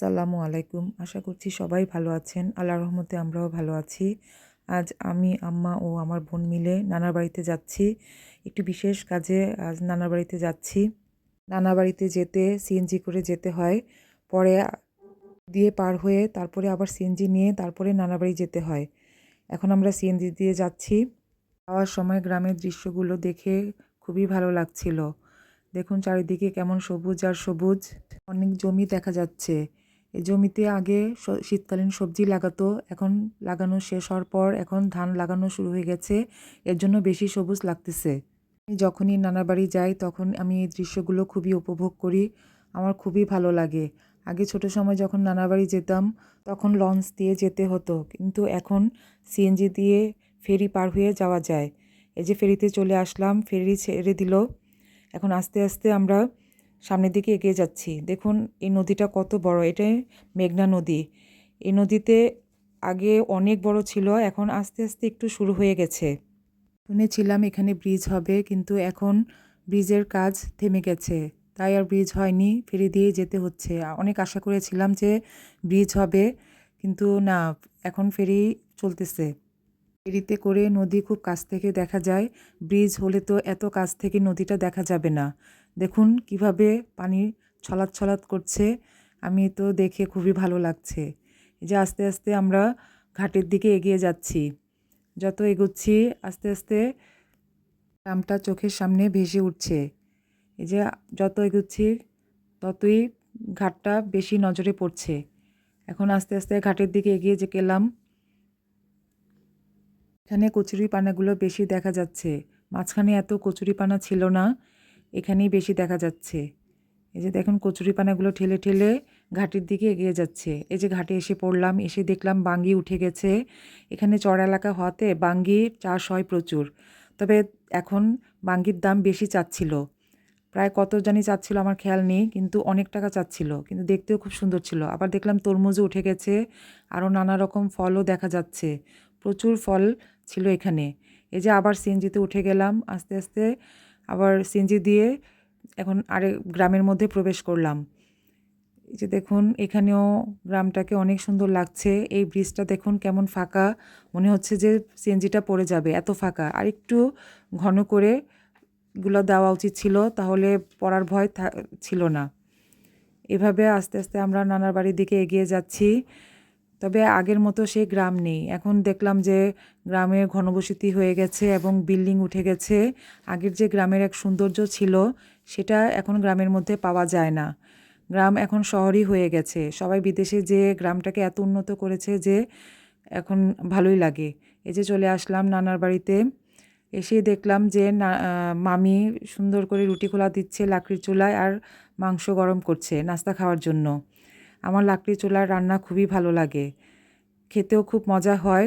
আসসালামু আলাইকুম। আশা করছি সবাই ভালো আছেন। আল্লাহ রহমতে আমরাও ভালো আছি। আজ আমি, আম্মা ও আমার বোন মিলে নানার বাড়িতে যাচ্ছি। একটি বিশেষ কাজে আজ নানার বাড়িতে যাচ্ছি। নানা বাড়িতে যেতে সিএনজি করে যেতে হয়। পরে দিয়ে পার হয়ে তারপরে আবার সিএনজি নিয়ে তারপরে নানা বাড়ি যেতে হয়। এখন আমরা সিএনজি দিয়ে যাচ্ছি। যাওয়ার সময় গ্রামের দৃশ্যগুলো দেখে খুবই ভালো লাগছিল। দেখুন চারিদিকে কেমন সবুজ আর সবুজ। অনেক জমি দেখা যাচ্ছে। এই জমিতে আগে শীতকালীন সবজি লাগাতো, এখন লাগানো শেষ হওয়ার পর এখন ধান লাগানো শুরু হয়ে গেছে, এর জন্য বেশি সবুজ লাগতেছে। আমি যখনই নানা বাড়ি যাই তখন আমি এই দৃশ্যগুলো খুবই উপভোগ করি, আমার খুবই ভালো লাগে। আগে ছোট সময় যখন নানা বাড়ি যেতাম তখন লঞ্চ দিয়ে যেতে হতো, কিন্তু এখন সিএনজি দিয়ে ফেরি পার হয়ে যাওয়া যায়। এই যে ফেরিতে চলে আসলাম, ফেরি ছেড়ে দিল, এখন আস্তে আস্তে আমরা সামনের দিকে এগিয়ে যাচ্ছি। দেখুন, এই নদীটা কত বড়। এটাই মেঘনা নদী। এই নদীতে আগে অনেক বড় ছিল, এখন আস্তে আস্তে একটু শুরু হয়ে গেছে। শুনেছিলাম এখানে ব্রিজ হবে, কিন্তু এখন ব্রিজের কাজ থেমে গেছে। তাই আর ব্রিজ হয়নি ফেরি দিয়ে যেতে হচ্ছে। অনেক আশা করেছিলাম যে ব্রিজ হবে, কিন্তু না, এখন ফেরি চলতেছে। ফেরিতে করে নদী খুব কাছ থেকে দেখা যায়। ব্রিজ হলে তো এত কাছ থেকে নদীটা দেখা যাবে না। দেখুন কীভাবে পানি ছলাৎ ছলাৎ করছে। আমি তো দেখে খুবই ভালো লাগছে। এই যে আস্তে আস্তে আমরা ঘাটের দিকে এগিয়ে যাচ্ছি। যত এগোচ্ছি, আস্তে আস্তে গ্রামটা চোখের সামনে ভেসে উঠছে। এই যে যত এগোচ্ছি, ততই ঘাটটা বেশি নজরে পড়ছে। এখন আস্তে আস্তে ঘাটের দিকে এগিয়ে যে গেলাম, এখানে কচুরি পানাগুলো বেশি দেখা যাচ্ছে। মাঝখানে এত কচুরি পানা ছিল না। এখানেই বেশি দেখা যাচ্ছে। এই যে দেখুন, কচুরি পানাগুলো ঠেলে ঠেলে ঘাটের দিকে এগিয়ে যাচ্ছে। এই যে ঘাটে এসে পড়লাম, এসে দেখলাম বাঙ্গি উঠে গেছে। এখানে চড় এলাকা হওয়াতে বাঙ্গি চাষ হয় প্রচুর। তবে এখন বাঙ্গির দাম বেশি চাচ্ছিল। প্রায় কত জানি চাচ্ছিল আমার খেয়াল নেই, কিন্তু অনেক টাকা চাচ্ছিল। কিন্তু দেখতেও খুব সুন্দর ছিল। আবার দেখলাম তরমুজও উঠে গেছে। আরও নানা রকম ফলও দেখা যাচ্ছে। প্রচুর ফল ছিল এখানে। এই যে আবার সিএনজিতে উঠে গেলাম। আস্তে আস্তে আবার সিএনজি দিয়ে এখন আরেক গ্রামের মধ্যে প্রবেশ করলাম। এই যে দেখুন, এখানেও গ্রামটাকে অনেক সুন্দর লাগছে। এই ব্রিজটা দেখুন কেমন ফাঁকা। মনে হচ্ছে যে সিএনজিটা পড়ে যাবে, এত ফাঁকা। আর একটু ঘন করে গুলো দেওয়া উচিত ছিল, তাহলে পড়ার ভয় ছিল না। এভাবে আস্তে আস্তে আমরা নানার বাড়ির দিকে এগিয়ে যাচ্ছি। তবে আগের মতো সেই গ্রাম নেই। এখন দেখলাম যে গ্রামের ঘনবসতি হয়ে গেছে এবং বিল্ডিং উঠে গেছে। আগের যে গ্রামের এক সৌন্দর্য ছিল, সেটা এখন গ্রামের মধ্যে পাওয়া যায় না। গ্রাম এখন শহরই হয়ে গেছে। সবাই বিদেশে যে গ্রামটাকে এত উন্নত করেছে যে এখন ভালোই লাগে। এই যে চলে আসলাম নানার বাড়িতে। এসে দেখলাম যে মামি সুন্দর করে রুটি খোলা দিচ্ছে, লাকড়ির চুলায়, আর মাংস গরম করছে নাস্তা খাওয়ার জন্য। আমার লাকড়ি চুলার রান্না খুবই ভালো লাগে। খেতেও খুব মজা হয়।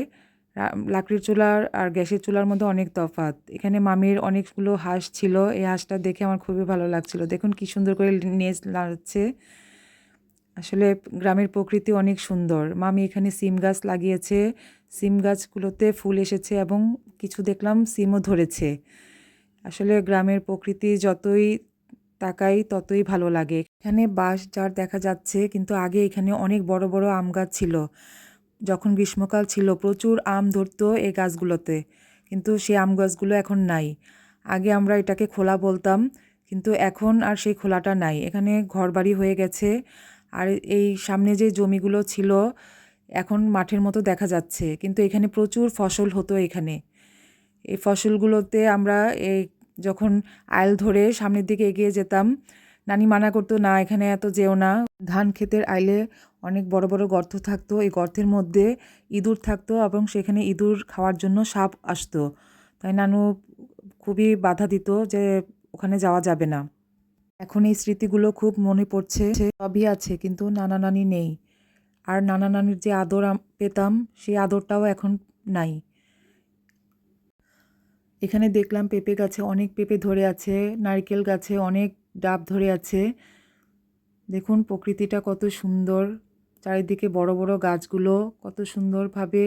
লাকড়ির চুলার আর গ্যাসের চুলার মধ্যে অনেক তফাৎ। এখানে মামির অনেকগুলো হাঁস ছিল। এই হাঁসটা দেখে আমার খুবই ভালো লাগছিল। দেখুন কি সুন্দর করে নেজ লাড়ছে আসলে গ্রামের প্রকৃতি অনেক সুন্দর। মামি এখানে সিম গাছ লাগিয়েছে। সিম গাছগুলোতে ফুল এসেছে এবং কিছু দেখলাম সিমও ধরেছে। আসলে গ্রামের প্রকৃতি যতই তাকাই ততই ভালো লাগে। এখানে বাঁশ যার দেখা যাচ্ছে, কিন্তু আগে এখানে অনেক বড় বড় আম গাছ ছিল। যখন গ্রীষ্মকাল ছিল, প্রচুর আম ধরতো এই গাছগুলোতে। কিন্তু সেই আম গাছগুলো এখন নাই। আগে আমরা এটাকে খোলা বলতাম, কিন্তু এখন আর সেই খোলাটা নাই। এখানে ঘরবাড়ি হয়ে গেছে। আর এই সামনে যে জমিগুলো ছিল, এখন মাঠের মতো দেখা যাচ্ছে। কিন্তু এখানে প্রচুর ফসল হতো এখানে। এই ফসলগুলোতে আমরা এই যখন আইল ধরে সামনের দিকে এগিয়ে যেতাম, নানি মানা করতো, না, এখানে এত যেও না। ধান ক্ষেতের আইলে অনেক বড় বড় গর্ত থাকতো, এই গর্তের মধ্যে ইঁদুর থাকতো এবং সেখানে ইঁদুর খাওয়ার জন্য সাপ আসতো। তাই নানু খুবই বাধা দিত যে ওখানে যাওয়া যাবে না। এখন এই স্মৃতিগুলো খুব মনে পড়ছে, সবই আছে, কিন্তু নানা নানি নেই। আর নানা নানির যে আদর পেতাম, সেই আদরটাও এখন নাই। এখানে দেখলাম পেঁপে গাছে অনেক পেঁপে ধরে আছে, নারকেল গাছে অনেক ডাব ধরে আছে। দেখুন প্রকৃতিটা কত সুন্দর, চারিদিকে বড় বড় গাছগুলো কত সুন্দরভাবে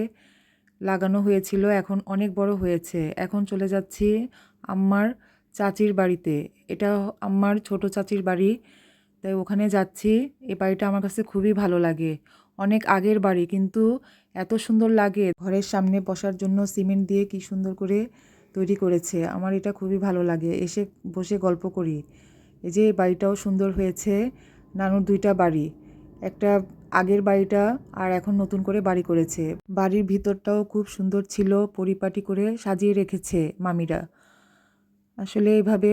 লাগানো হয়েছিল, এখন অনেক বড় হয়েছে। এখন চলে যাচ্ছি আম্মার চাচির বাড়িতে। এটা আম্মার ছোট চাচির বাড়ি, তাই ওখানে যাচ্ছি। এ বাড়িটা আমার কাছে খুবই ভালো লাগে। অনেক আগের বাড়ি, কিন্তু এত সুন্দর লাগে। ঘরের সামনে বসার জন্য সিমেন্ট দিয়ে কি সুন্দর করে তৈরি করেছে। আমার এটা খুবই ভালো লাগে। এসে বসে গল্প করি। এই যে বাড়িটাও সুন্দর হয়েছে। নানুর দুইটা বাড়ি। একটা আগের বাড়িটা আর এখন নতুন করে বাড়ি করেছে। বাড়ির ভিতরটাও খুব সুন্দর ছিল। পরিপাটি করে সাজিয়ে রেখেছে মামিরা। আসলে এইভাবে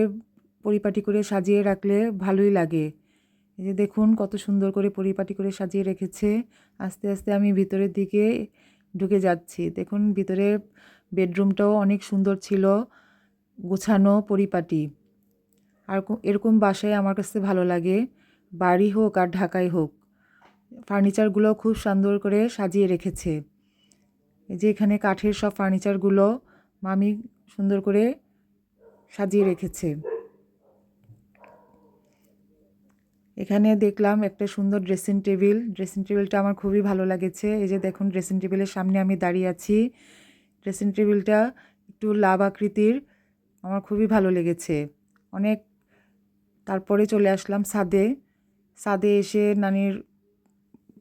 পরিপাটি করে সাজিয়ে রাখলে ভালোই লাগে। এই যে দেখুন কত সুন্দর করে পরিপাটি করে সাজিয়ে রেখেছে। আস্তে আস্তে আমি ভিতরের দিকে ঢুকে যাচ্ছি। দেখুন ভিতরে বেডরুমটাও অনেক সুন্দর ছিল, গোছানো পরিপাটি। আর এরকম বাসায় আমার কাছে ভালো লাগে, বাড়ি হোক আর ঢাকায় হোক। ফার্নিচারগুলো খুব সুন্দর করে সাজিয়ে রেখেছে। এই যে এখানে কাঠের সব ফার্নিচারগুলো মামি সুন্দর করে সাজিয়ে রেখেছে। এখানে দেখলাম একটা সুন্দর ড্রেসিং টেবিল। ড্রেসিং টেবিলটা আমার খুবই ভালো লাগেছে। এই যে দেখুন, ড্রেসিং টেবিলের সামনে আমি দাঁড়িয়ে আছি। ড্রেসিং টেবিলটা একটু লাভ আকৃতির, আমার খুবই ভালো লেগেছে। অনেক তারপরে চলে আসলাম সাদে। সাদে এসে নানির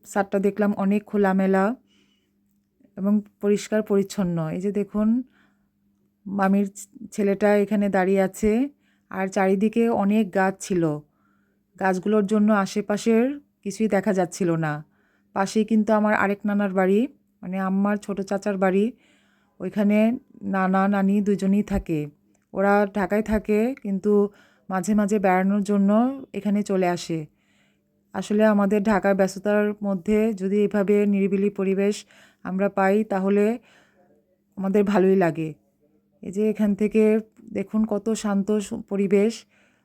ছাদটা দেখলাম অনেক খোলামেলা এবং পরিষ্কার পরিচ্ছন্ন। এই যে দেখুন, মামির ছেলেটা এখানে দাঁড়িয়ে আছে আর চারিদিকে অনেক গাছ ছিল। গাছগুলোর জন্য আশেপাশের কিছুই দেখা যাচ্ছিল না। পাশেই কিন্তু আমার আরেক নানার বাড়ি মানে আম্মার ছোট চাচার বাড়ি। ওইখানে নানা নানি দুজনেই থাকে। ওরা ঢাকায় থাকে কিন্তু মাঝে মাঝে বেড়ানোর জন্য এখানে চলে আসে। আসলে আমাদের ঢাকার ব্যস্ততার মধ্যে যদি এভাবে নিরিবিলি পরিবেশ আমরা পাই তাহলে আমাদের ভালোই লাগে। এই যে এখান থেকে দেখুন কত শান্ত পরিবেশ।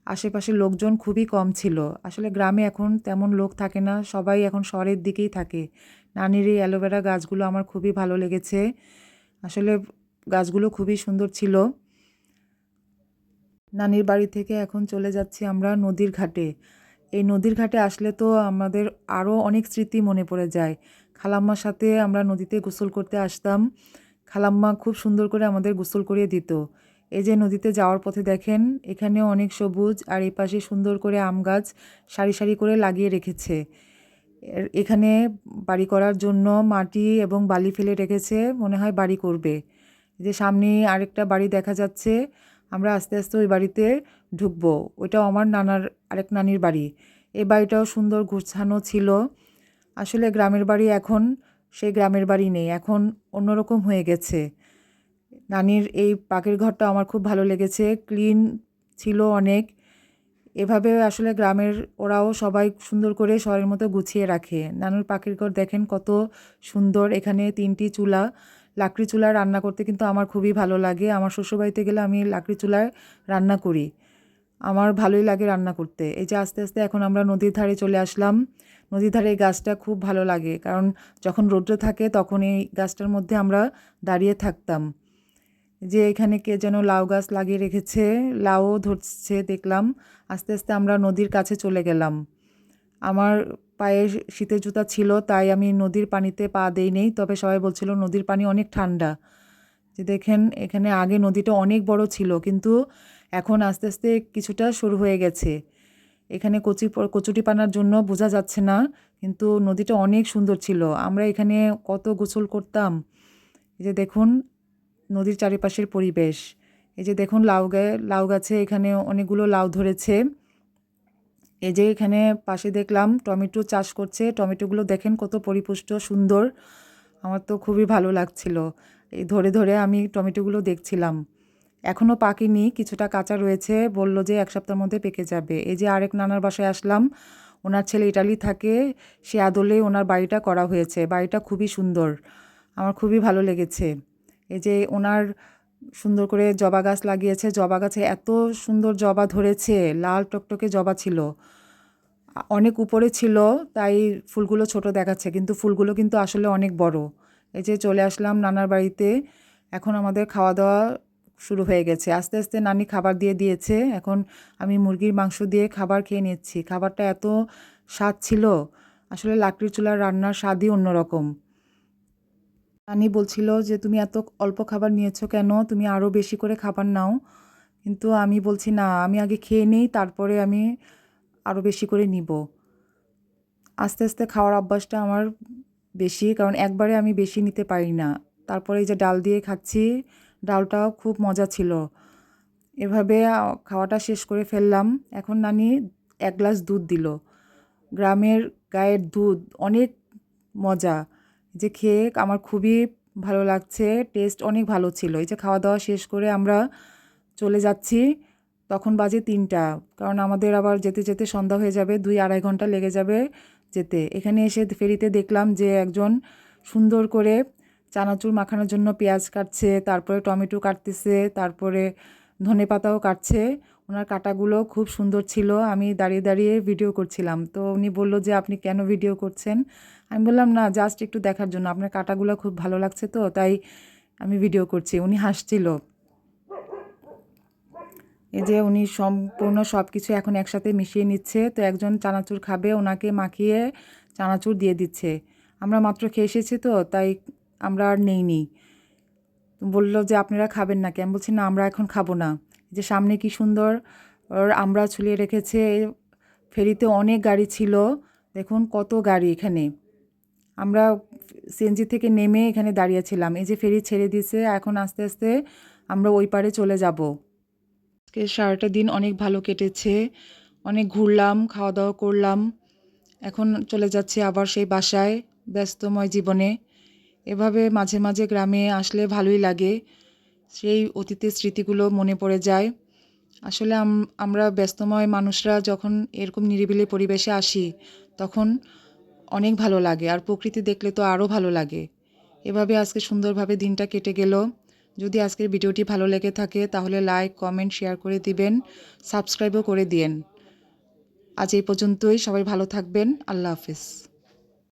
আশেপাশে লোকজন খুবই কম ছিল। আসলে গ্রামে এখন তেমন লোক থাকে না, সবাই এখন শহরের দিকেই থাকে। নানির এই অ্যালোভেরা গাছগুলো আমার খুবই ভালো লেগেছে। আসলে গাছগুলো খুবই সুন্দর ছিল। নানির বাড়ি থেকে এখন চলে যাচ্ছি আমরা নদীর ঘাটে। এই নদীর ঘাটে আসলে তো আমাদের আরও অনেক স্মৃতি মনে পড়ে যায়। খালাম্মার সাথে আমরা নদীতে গোসল করতে আসতাম। খালাম্মা খুব সুন্দর করে আমাদের গোসল করিয়ে দিত। এই যে নদীতে যাওয়ার পথে দেখেন এখানেও অনেক সবুজ আর এই পাশে সুন্দর করে আম গাছ সারি সারি করে লাগিয়ে রেখেছে। এখানে বাড়ি করার জন্য মাটি এবং বালি ফেলে রেখেছে, মনে হয় বাড়ি করবে। যে সামনে আরেকটা বাড়ি দেখা যাচ্ছে, আমরা আস্তে আস্তে ওই বাড়িতে ঢুকবো। ওইটাও আমার নানার, আরেক নানির বাড়ি। এই বাড়িটাও সুন্দর গুছানো ছিল। আসলে গ্রামের বাড়ি এখন সেই গ্রামের বাড়ি নেই, এখন অন্যরকম হয়ে গেছে। নানির এই পাকের ঘরটা আমার খুব ভালো লেগেছে, ক্লিন ছিল অনেক। এভাবে আসলে গ্রামের ওরাও সবাই সুন্দর করে শহরের মতো গুছিয়ে রাখে। নানুর পাখির ঘর দেখেন কত সুন্দর। এখানে তিনটি চুলা, লাকড়ি চুলায় রান্না করতে কিন্তু আমার খুবই ভালো লাগে। আমার শ্বশুরবাড়িতে গেলে আমি লাকড়ি চুলায় রান্না করি। আমার ভালোই লাগে রান্না করতে। এই যে আস্তে আস্তে এখন আমরা নদীর ধারে চলে আসলাম। নদীর ধারে এই গাছটা খুব ভালো লাগে। কারণ যখন রৌদ্র থাকে তখন এই গাছটার মধ্যে আমরা দাঁড়িয়ে থাকতাম। যে এখানে কে যেন লাউ গাছ লাগিয়ে রেখেছে, লাউও ধরছে, দেখলাম। আস্তে আস্তে আমরা নদীর কাছে চলে গেলাম। আমার পায়ে শীতের জুতা ছিল, তাই আমি নদীর পানিতে পা দেই নেই। তবে সবাই বলছিল, নদীর পানি অনেক ঠান্ডা। যে দেখেন, এখানে আগে নদীটা অনেক বড় ছিল, কিন্তু এখন আস্তে আস্তে কিছুটা শুরু হয়ে গেছে। এখানে কচি কচুটি পানার জন্য বোঝা যাচ্ছে না, কিন্তু নদীটা অনেক সুন্দর ছিল। আমরা এখানে কত গোসল করতাম? এই যে দেখুন নদীর চারিপাশের পরিবেশ। এই যে দেখুন লাউ গায়ে লাউ গাছে এখানে অনেকগুলো লাউ ধরেছে। এই যে এখানে পাশে দেখলাম টমেটো চাষ করছে। টমেটোগুলো দেখেন কত পরিপুষ্ট, সুন্দর। আমার তো খুবই ভালো লাগছিল। এই ধরে ধরে আমি টমেটোগুলো দেখছিলাম। এখনও পাকেনি, কিছুটা কাঁচা রয়েছে। বলল যে এক সপ্তাহের মধ্যে পেকে যাবে। এই যে আরেক নানার বাসায় আসলাম। ওনার ছেলে ইটালি থাকে। সে আদলে ওনার বাড়িটা করা হয়েছে। বাড়িটা খুবই সুন্দর। আমার খুবই ভালো লেগেছে। এই যে ওনার সুন্দর করে জবা গাছ লাগিয়েছে, জবা গাছে এত সুন্দর জবা ধরেছে, লাল টকটকে জবা ছিল। অনেক উপরে ছিল, তাই ফুলগুলো ছোট দেখাচ্ছে, কিন্তু ফুলগুলো কিন্তু আসলে অনেক বড়। এই যে চলে আসলাম নানার বাড়িতে, এখন আমাদের খাওয়া দাওয়া শুরু হয়ে গেছে। আস্তে আস্তে নানি খাবার দিয়ে দিয়েছে, এখন আমি মুরগির মাংস দিয়ে খাবার খেয়ে নিচ্ছি। খাবারটা এত স্বাদ ছিল, আসলে লাকড়ির চুলার রান্নার স্বাদই অন্যরকম। নানি বলছিল যে, তুমি এত অল্প খাবার নিয়েছো কেন? তুমি আরও বেশি করে খাবার নাও। কিন্তু আমি বলছি, না, আমি আগে খেয়ে নেই, তারপরে আমি আরও বেশি করে নিব। আস্তে আস্তে খাওয়ার অভ্যাসটা আমার বেশি, কারণ একবারে আমি বেশি নিতে পারি না। তারপরে যে ডাল দিয়ে খাচ্ছি, ডালটাও খুব মজা ছিল। এভাবে খাওয়াটা শেষ করে ফেললাম। এখন নানি এক গ্লাস দুধ দিল। গ্রামের গায়ের দুধ অনেক মজা। যে খেয়ে আমার খুবই ভালো লাগছে টেস্ট অনেক ভালো ছিল। এই যে খাওয়া দাওয়া শেষ করে আমরা চলে যাচ্ছি, তখন বাজে তিনটা। কারণ আমাদের আবার যেতে যেতে সন্ধ্যা হয়ে যাবে, দুই আড়াই ঘণ্টা লেগে যাবে যেতে। এখানে এসে ফেরিতে দেখলাম যে একজন সুন্দর করে চানাচুর মাখানোর জন্য পেঁয়াজ কাটছে, তারপরে টমেটো কাটতেছে, তারপরে ধনে পাতাও কাটছে। ওনার কাটাগুলো খুব সুন্দর ছিল, আমি দাঁড়িয়ে দাঁড়িয়ে ভিডিও করছিলাম। তো উনি বলল যে, আপনি কেন ভিডিও করছেন? আমি বললাম, না জাস্ট একটু দেখার জন্য। আপনার কাটাগুলো খুব ভালো লাগছে তো, তাই আমি ভিডিও করছি। উনি হাসছিল। এই যে উনি সম্পূর্ণ সব কিছু এখন একসাথে মিশিয়ে নিচ্ছে, তো একজন চানাচুর খাবে, ওনাকে মাখিয়ে চানাচুর দিয়ে দিচ্ছে। আমরা মাত্র খেয়ে এসেছি তো, তাই আমরা আর নেইনি। বলল যে, আপনারা খাবেন না কেন? বলছি, না, আমরা এখন খাব না। যে সামনে কি সুন্দর আমরা ঝুলিয়ে রেখেছে, ফেরিতে অনেক গাড়ি ছিল। দেখুন কত গাড়ি এখানে। আমরা সিএনজি থেকে নেমে এখানে দাঁড়িয়েছিলাম এই যে ফেরি ছেড়ে দিয়েছে, এখন আস্তে আস্তে আমরা ওই পারে চলে যাব। আজকে সারাটা দিন অনেক ভালো কেটেছে, অনেক ঘুরলাম খাওয়া দাওয়া করলাম। এখন চলে যাচ্ছে আবার সেই বাসায়, ব্যস্তময় জীবনে। এভাবে মাঝে মাঝে গ্রামে আসলে ভালোই লাগে। সেই অতীতের স্মৃতিগুলো মনে পড়ে যায়। আসলে আম- আমরা ব্যস্তময় মানুষরা যখন এরকম নিরিবিলি পরিবেশে আসি, তখন অনেক ভালো লাগে আর প্রকৃতি দেখলে তো আরও ভালো লাগে। এভাবে আজকে সুন্দরভাবে দিনটা কেটে গেল। যদি আজকের ভিডিওটি ভালো লেগে থাকে, তাহলে লাইক কমেন্ট শেয়ার করে দিবেন সাবস্ক্রাইবও করে দিয়েন। আজ এই পর্যন্তই, সবাই ভালো থাকবেন, আল্লাহ হাফিজ।